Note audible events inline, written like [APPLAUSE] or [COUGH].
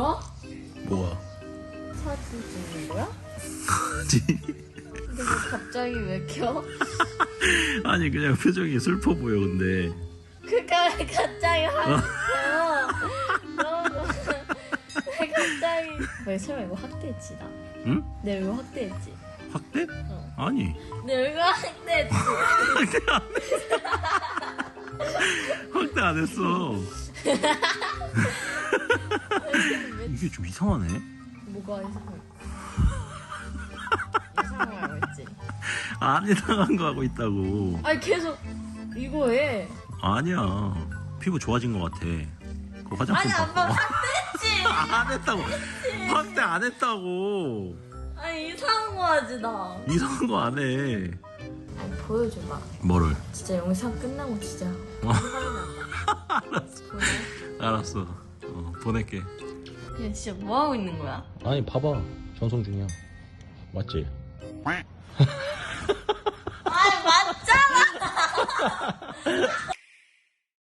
뭐야? 뭐야? 사진 찍는 거야? 근데 왜 갑자기 왜 켜? [LAUGHS] 아니 그냥 표정이 슬퍼 보여 근데 그니까 왜 갑자기? 너무 왜 갑자기 왜 설마 이거 확대했지 나? 응? 내 얼굴 확대했지? 확대? 어. 아니 내 얼굴 확대했지? 확대 안 했어 [LAUGHS] [LAUGHS] 이게 좀 이상하네. 뭐가 이상해? [LAUGHS] 이상한 거 알고 있지? 안 이상한 거 하고 있다고. 아니 계속 이거 해. 아니야. 피부 좋아진 것 같아. 그 화장품 아니 안 바꿔. [LAUGHS] 확대했지? 안 했다고. 확대 안 했다고. 아니 이상한 거 하지 나. 이상한 거 안 해. 아니 보여줘봐. 뭐를? 진짜 영상 끝나고 진짜 난다 [LAUGHS] 알았어? 알았어. 어, 보낼게 야 진짜 뭐 하고 있는 거야? 아니 봐봐 전송 중이야 맞지? 아니 맞잖아 [LAUGHS]